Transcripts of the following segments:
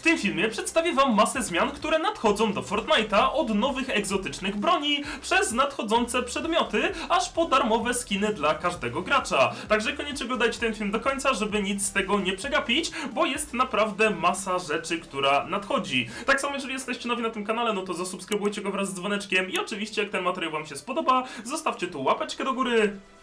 W tym filmie przedstawię wam masę zmian, które nadchodzą do Fortnite'a od nowych egzotycznych broni, przez nadchodzące przedmioty, aż po darmowe skiny dla każdego gracza. Także koniecznie oglądajcie ten film do końca, żeby nic z tego nie przegapić, bo jest naprawdę masa rzeczy, która nadchodzi. Tak samo jeżeli jesteście nowi na tym kanale, no to zasubskrybujcie go wraz z dzwoneczkiem i oczywiście jak ten materiał wam się spodoba, zostawcie tu łapeczkę do góry.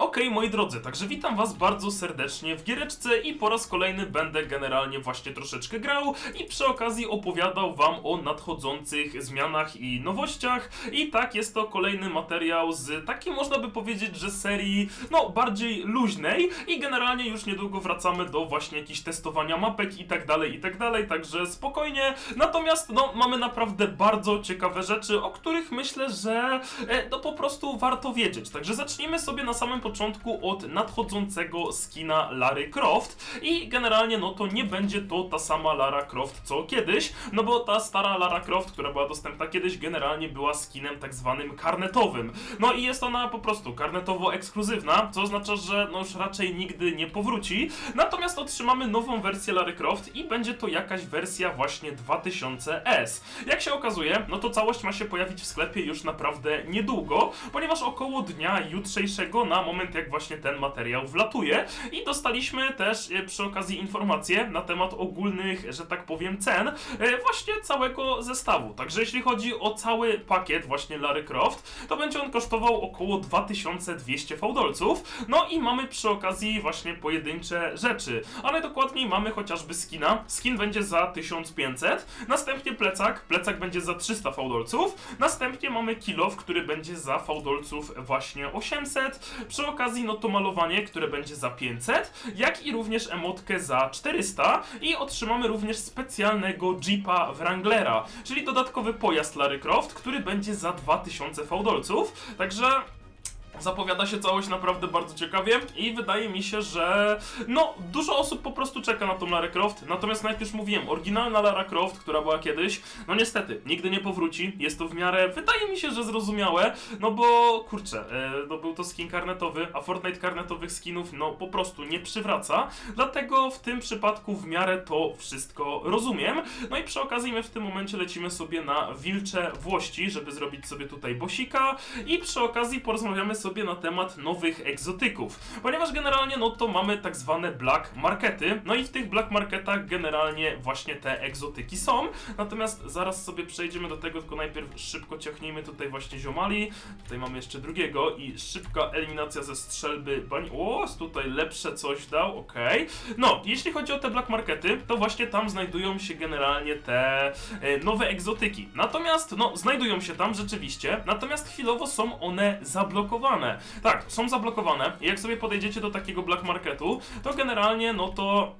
Okej, moi drodzy, także witam was bardzo serdecznie w giereczce i po raz kolejny będę generalnie właśnie troszeczkę grał i przy okazji opowiadał wam o nadchodzących zmianach i nowościach. I tak jest to kolejny materiał z takiej można by powiedzieć, że serii no bardziej luźnej. I generalnie już niedługo wracamy do właśnie jakichś testowania mapek i tak dalej, i tak dalej, także spokojnie, natomiast no mamy naprawdę bardzo ciekawe rzeczy, o których myślę, że e, no po prostu warto wiedzieć, także zacznijmy sobie na samym początku od nadchodzącego skina Lary Croft i generalnie no to nie będzie to ta sama Lara Croft co kiedyś, no bo ta stara Lara Croft, która była dostępna kiedyś, generalnie była skinem tak zwanym karnetowym. No i jest ona po prostu karnetowo ekskluzywna, co oznacza, że no już raczej nigdy nie powróci. Natomiast otrzymamy nową wersję Lary Croft i będzie to jakaś wersja właśnie 2000S. Jak się okazuje, no to całość ma się pojawić w sklepie już naprawdę niedługo, ponieważ około dnia jutrzejszego na moment jak właśnie ten materiał wlatuje i dostaliśmy też e, przy okazji informacje na temat ogólnych, że tak powiem, cen e, właśnie całego zestawu. Także jeśli chodzi o cały pakiet właśnie Lary Croft, to będzie on kosztował około 2200 fałdolców. No i mamy przy okazji właśnie pojedyncze rzeczy, ale dokładniej mamy chociażby skina. Skin będzie za 1500, następnie plecak, plecak będzie za 300 fałdolców, następnie mamy kilof, który będzie za fałdolców właśnie 800, przy okazji no to malowanie, które będzie za 500, jak i również emotkę za 400 i otrzymamy również specjalnego Jeepa Wranglera, czyli dodatkowy pojazd Lary Croft, który będzie za 2000 fałdolców, także Zapowiada się całość naprawdę bardzo ciekawie i wydaje mi się, że no dużo osób po prostu czeka na tą Lara Croft, natomiast jak już mówiłem, oryginalna Lara Croft, która była kiedyś, no niestety, nigdy nie powróci, jest to w miarę, wydaje mi się, że zrozumiałe, no bo kurczę, e, no był to skin karnetowy, a Fortnite karnetowych skinów no po prostu nie przywraca, dlatego w tym przypadku w miarę to wszystko rozumiem, no i przy okazji my w tym momencie lecimy sobie na Wilcze Włości, żeby zrobić sobie tutaj bosika. I przy okazji porozmawiamy sobie na temat nowych egzotyków, ponieważ generalnie no to mamy tak zwane black markety, no i w tych black marketach generalnie właśnie te egzotyki są, natomiast zaraz sobie przejdziemy do tego, tylko najpierw szybko ciachnijmy tutaj właśnie ziomali, tutaj mamy jeszcze drugiego i szybka eliminacja ze strzelby bani, o, tutaj lepsze coś dał, okej, no, jeśli chodzi o te black markety, to właśnie tam znajdują się generalnie te e, nowe egzotyki, natomiast, no, znajdują się tam rzeczywiście, natomiast chwilowo są one zablokowane, tak, są zablokowane. Jak sobie podejdziecie do takiego black marketu, to generalnie no to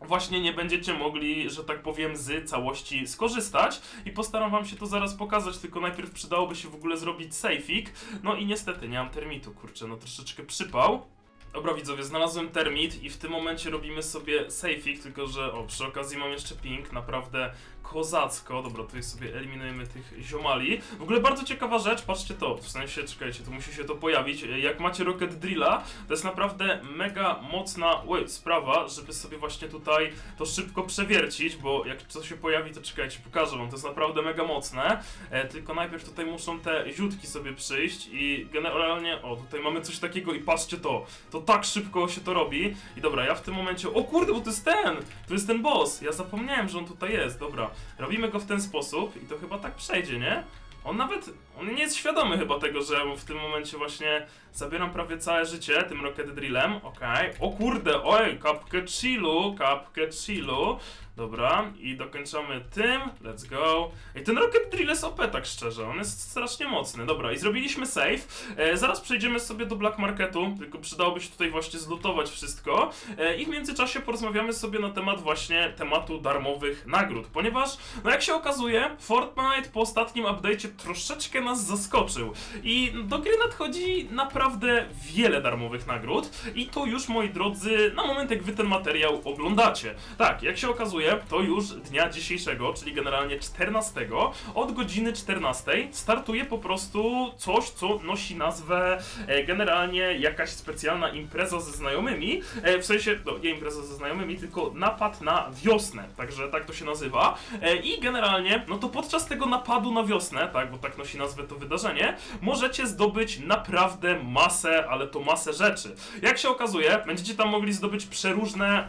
właśnie nie będziecie mogli, że tak powiem, z całości skorzystać. I postaram wam się to zaraz pokazać, tylko najpierw przydałoby się w ogóle zrobić safeik, no i niestety nie mam termitu, kurczę, no troszeczkę przypał. Dobra widzowie, znalazłem termit i w tym momencie robimy sobie safeik, tylko że o, przy okazji mam jeszcze ping, naprawdę kozacko. Dobra, tutaj sobie eliminujemy tych ziomali. W ogóle bardzo ciekawa rzecz, patrzcie to, w sensie, czekajcie, to musi się to pojawić. Jak macie Rocket Drilla, to jest naprawdę mega mocna oj, sprawa, żeby sobie właśnie tutaj to szybko przewiercić, bo jak to się pojawi, to czekajcie, pokażę wam, to jest naprawdę mega mocne. E, tylko najpierw tutaj muszą te ziutki sobie przyjść i generalnie, o, tutaj mamy coś takiego i patrzcie to, to tak szybko się to robi. I dobra, ja w tym momencie, o kurde, bo to jest ten, to jest ten boss, ja zapomniałem, że on tutaj jest, dobra. Robimy go w ten sposób i to chyba tak przejdzie, nie? On nawet, on nie jest świadomy chyba tego, że w tym momencie właśnie zabieram prawie całe życie tym Rocket Drillem, okej. O kurde, oj, kapkę chillu, kapkę chillu. Dobra, i dokończamy tym, let's go. I ten Rocket Drill jest OP, tak szczerze, on jest strasznie mocny. Dobra, i zrobiliśmy save. E, zaraz przejdziemy sobie do Black Marketu, tylko przydałoby się tutaj właśnie zlutować wszystko. E, I w międzyczasie porozmawiamy sobie na temat właśnie tematu darmowych nagród, ponieważ, no jak się okazuje, Fortnite po ostatnim update'cie troszeczkę nas zaskoczył. I do gry nadchodzi naprawdę wiele darmowych nagród i to już, moi drodzy, na moment jak wy ten materiał oglądacie. Tak, jak się okazuje, to już dnia dzisiejszego, czyli generalnie 14, od godziny 14 startuje po prostu coś, co nosi nazwę e, generalnie jakaś specjalna impreza ze znajomymi, e, w sensie, no nie impreza ze znajomymi, tylko napad na wiosnę, także tak to się nazywa. E, I generalnie, no to podczas tego napadu na wiosnę, tak, bo tak nosi nazwę to wydarzenie, możecie zdobyć naprawdę masę, ale to masę rzeczy. Jak się okazuje, będziecie tam mogli zdobyć przeróżne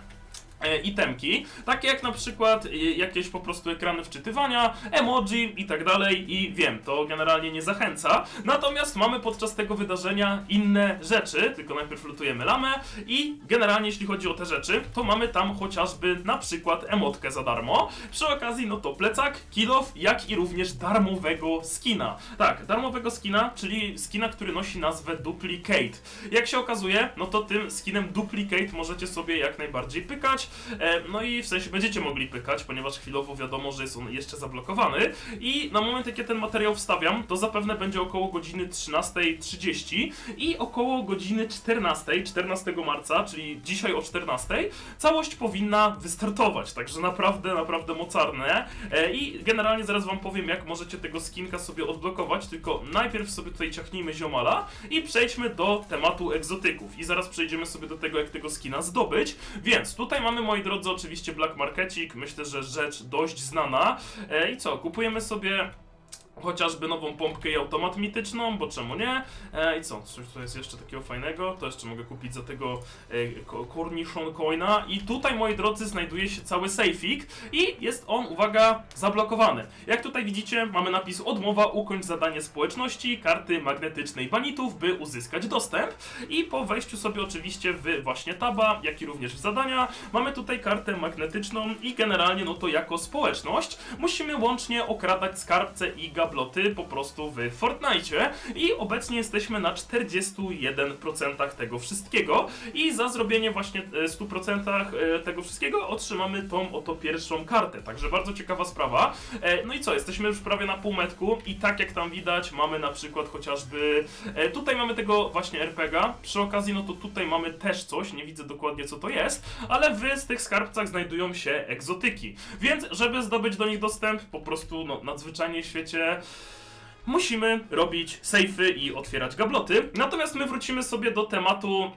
itemki, takie jak na przykład e, jakieś po prostu ekrany wczytywania, emoji i tak dalej i wiem, to generalnie nie zachęca. Natomiast mamy podczas tego wydarzenia inne rzeczy, tylko najpierw lutujemy lamę i generalnie jeśli chodzi o te rzeczy, to mamy tam chociażby na przykład emotkę za darmo. Przy okazji no to plecak, kilof, jak i również darmowego skina. Tak, darmowego skina, czyli skina, który nosi nazwę Duplicate. Jak się okazuje, no to tym skinem Duplicate możecie sobie jak najbardziej pykać, E, No i w sensie będziecie mogli pykać, ponieważ chwilowo wiadomo, że jest on jeszcze zablokowany. I na moment, jak ja ten materiał wstawiam, to zapewne będzie około godziny 13.30 i około godziny 14, 14 marca, czyli dzisiaj o 14, całość powinna wystartować. Także naprawdę, naprawdę mocarne. E, I generalnie zaraz wam powiem, jak możecie tego skinka sobie odblokować, tylko najpierw sobie tutaj ciachnijmy ziomala i przejdźmy do tematu egzotyków. I zaraz przejdziemy sobie do tego, jak tego skina zdobyć. Więc tutaj mamy, moi drodzy, oczywiście Black Markecik. Myślę, że rzecz dość znana. E, I co, kupujemy sobie chociażby nową pompkę i automat mityczną, bo czemu nie? E, I co, coś tu jest jeszcze takiego fajnego? To jeszcze mogę kupić za tego e, Cornichon Coina. I tutaj, moi drodzy, znajduje się cały sejfik i jest on, uwaga, zablokowany. Jak tutaj widzicie, mamy napis odmowa, ukończ zadanie społeczności, karty magnetycznej banitów, by uzyskać dostęp. I po wejściu sobie oczywiście w właśnie taba, jak i również w zadania, mamy tutaj kartę magnetyczną i generalnie no to jako społeczność musimy łącznie okradać skarbce i gabloty po prostu w Fortnite. I obecnie jesteśmy na 41% tego wszystkiego. I za zrobienie właśnie e, 100% e, tego wszystkiego otrzymamy tą oto pierwszą kartę, także bardzo ciekawa sprawa. E, No i co, jesteśmy już prawie na półmetku i tak jak tam widać mamy na przykład chociażby e, tutaj mamy tego właśnie RPGa, przy okazji no to tutaj mamy też coś, nie widzę dokładnie co to jest, ale w z tych skarbcach znajdują się egzotyki, więc żeby zdobyć do nich dostęp po prostu no nadzwyczajnie w świecie musimy robić sejfy i otwierać gabloty. Natomiast my wrócimy sobie do tematu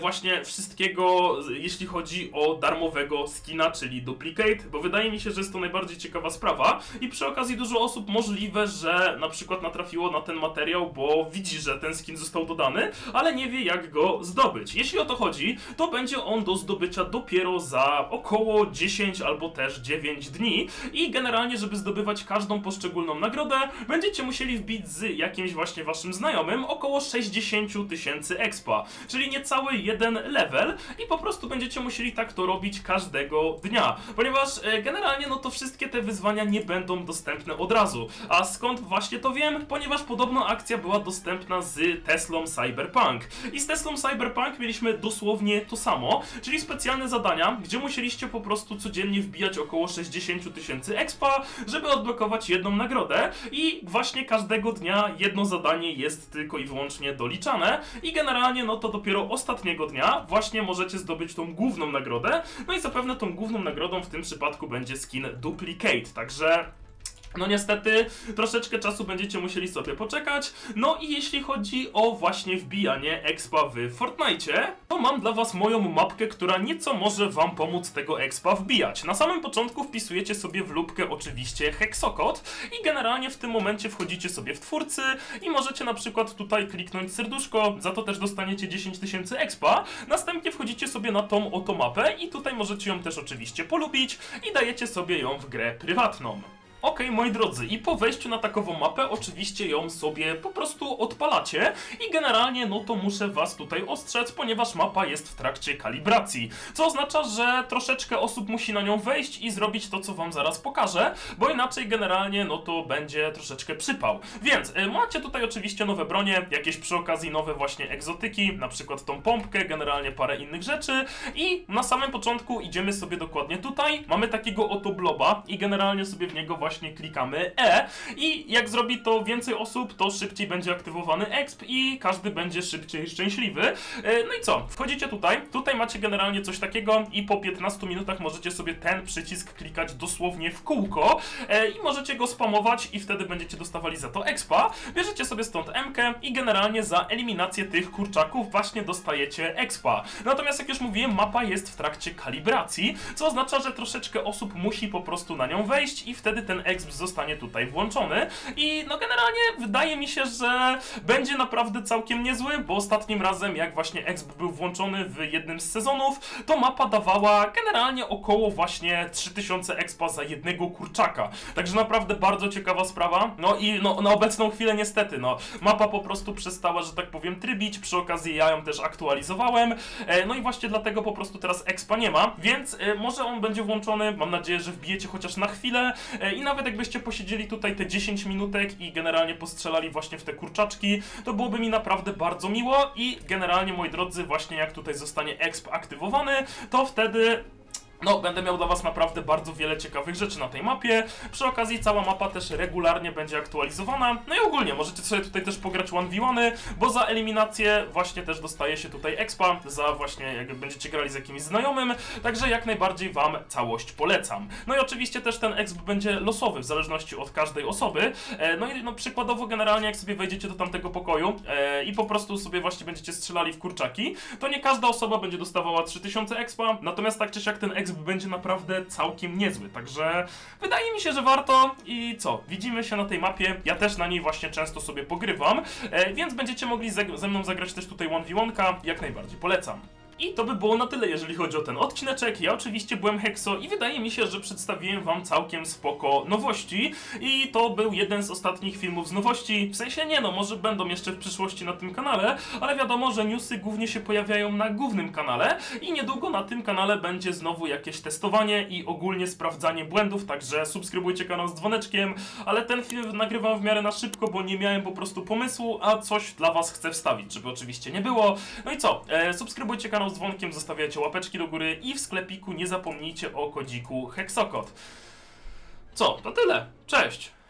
właśnie wszystkiego, jeśli chodzi o darmowego skina, czyli duplicate, bo wydaje mi się, że jest to najbardziej ciekawa sprawa i przy okazji dużo osób możliwe, że na przykład natrafiło na ten materiał, bo widzi, że ten skin został dodany, ale nie wie jak go zdobyć. Jeśli o to chodzi, to będzie on do zdobycia dopiero za około 10 albo też 9 dni i generalnie, żeby zdobywać każdą poszczególną nagrodę, będziecie musieli wbić z jakimś właśnie waszym znajomym około 60 tysięcy expa, czyli niecały jeden level i po prostu będziecie musieli tak to robić każdego dnia, ponieważ e, generalnie no to wszystkie te wyzwania nie będą dostępne od razu. A skąd właśnie to wiem? Ponieważ podobno akcja była dostępna z Teslą Cyberpunk. I z Teslą Cyberpunk mieliśmy dosłownie to samo, czyli specjalne zadania, gdzie musieliście po prostu codziennie wbijać około 60 tysięcy expa, żeby odblokować jedną nagrodę i właśnie każdego dnia jedno zadanie jest tylko i wyłącznie doliczane i generalnie no to dopiero ostatniego dnia właśnie możecie zdobyć tą główną nagrodę, no i zapewne tą główną nagrodą w tym przypadku będzie skin Duplicate, także no niestety, troszeczkę czasu będziecie musieli sobie poczekać. No i jeśli chodzi o właśnie wbijanie expa w Fortnite, to mam dla was moją mapkę, która nieco może wam pomóc tego expa wbijać. Na samym początku wpisujecie sobie w lubkę oczywiście hexokod i generalnie w tym momencie wchodzicie sobie w twórcy i możecie na przykład tutaj kliknąć serduszko, za to też dostaniecie 10 tysięcy expa. Następnie wchodzicie sobie na tą oto mapę i tutaj możecie ją też oczywiście polubić i dajecie sobie ją w grę prywatną. Okej, moi drodzy, i po wejściu na takową mapę oczywiście ją sobie po prostu odpalacie. I generalnie no to muszę was tutaj ostrzec, ponieważ mapa jest w trakcie kalibracji, co oznacza, że troszeczkę osób musi na nią wejść i zrobić to, co wam zaraz pokażę, bo inaczej generalnie no to będzie troszeczkę przypał. Więc y, macie tutaj oczywiście nowe bronie, jakieś przy okazji nowe właśnie egzotyki, na przykład tą pompkę, generalnie parę innych rzeczy. I na samym początku idziemy sobie dokładnie tutaj, mamy takiego oto bloba i generalnie sobie w niego właśnie właśnie klikamy E i jak zrobi to więcej osób, to szybciej będzie aktywowany exp i każdy będzie szybciej szczęśliwy. E, No i co? Wchodzicie tutaj, tutaj macie generalnie coś takiego i po 15 minutach możecie sobie ten przycisk klikać dosłownie w kółko e, i możecie go spamować i wtedy będziecie dostawali za to expa. Bierzecie sobie stąd MK i generalnie za eliminację tych kurczaków właśnie dostajecie expa. Natomiast jak już mówiłem, mapa jest w trakcie kalibracji, co oznacza, że troszeczkę osób musi po prostu na nią wejść i wtedy ten exp zostanie tutaj włączony. I no generalnie wydaje mi się, że będzie naprawdę całkiem niezły, bo ostatnim razem jak właśnie exp był włączony w jednym z sezonów, to mapa dawała generalnie około właśnie 3000 expa za jednego kurczaka. Także naprawdę bardzo ciekawa sprawa. No i no, na obecną chwilę niestety, no mapa po prostu przestała, że tak powiem, trybić. Przy okazji ja ją też aktualizowałem. E, no i właśnie dlatego po prostu teraz expa nie ma, więc e, może on będzie włączony. Mam nadzieję, że wbijecie chociaż na chwilę e, i nawet jakbyście posiedzieli tutaj te 10 minutek i generalnie postrzelali właśnie w te kurczaczki, to byłoby mi naprawdę bardzo miło i generalnie moi drodzy, właśnie jak tutaj zostanie exp aktywowany, to wtedy no, będę miał dla Was naprawdę bardzo wiele ciekawych rzeczy na tej mapie. Przy okazji cała mapa też regularnie będzie aktualizowana. No i ogólnie możecie sobie tutaj też pograć 1v1, bo za eliminację właśnie też dostaje się tutaj expa, za właśnie jak będziecie grali z jakimś znajomym, także jak najbardziej Wam całość polecam. No i oczywiście też ten exp będzie losowy, w zależności od każdej osoby. E, no i no, przykładowo generalnie jak sobie wejdziecie do tamtego pokoju e, i po prostu sobie właśnie będziecie strzelali w kurczaki, to nie każda osoba będzie dostawała 3000 expa, natomiast tak czy siak ten exp będzie naprawdę całkiem niezły, także wydaje mi się, że warto i co, widzimy się na tej mapie, ja też na niej właśnie często sobie pogrywam, e, więc będziecie mogli ze, ze mną zagrać też tutaj 1v1, jak najbardziej polecam. I to by było na tyle, jeżeli chodzi o ten odcineczek. Ja oczywiście byłem Hexo i wydaje mi się, że przedstawiłem wam całkiem spoko nowości. I to był jeden z ostatnich filmów z nowości. W sensie nie no, może będą jeszcze w przyszłości na tym kanale, ale wiadomo, że newsy głównie się pojawiają na głównym kanale i niedługo na tym kanale będzie znowu jakieś testowanie i ogólnie sprawdzanie błędów, także subskrybujcie kanał z dzwoneczkiem, ale ten film nagrywam w miarę na szybko, bo nie miałem po prostu pomysłu, a coś dla was chcę wstawić, żeby oczywiście nie było. No i co, e, subskrybujcie z dzwonkiem, zostawiacie łapeczki do góry i w sklepiku nie zapomnijcie o kodziku Hexokod. Co, to tyle. Cześć!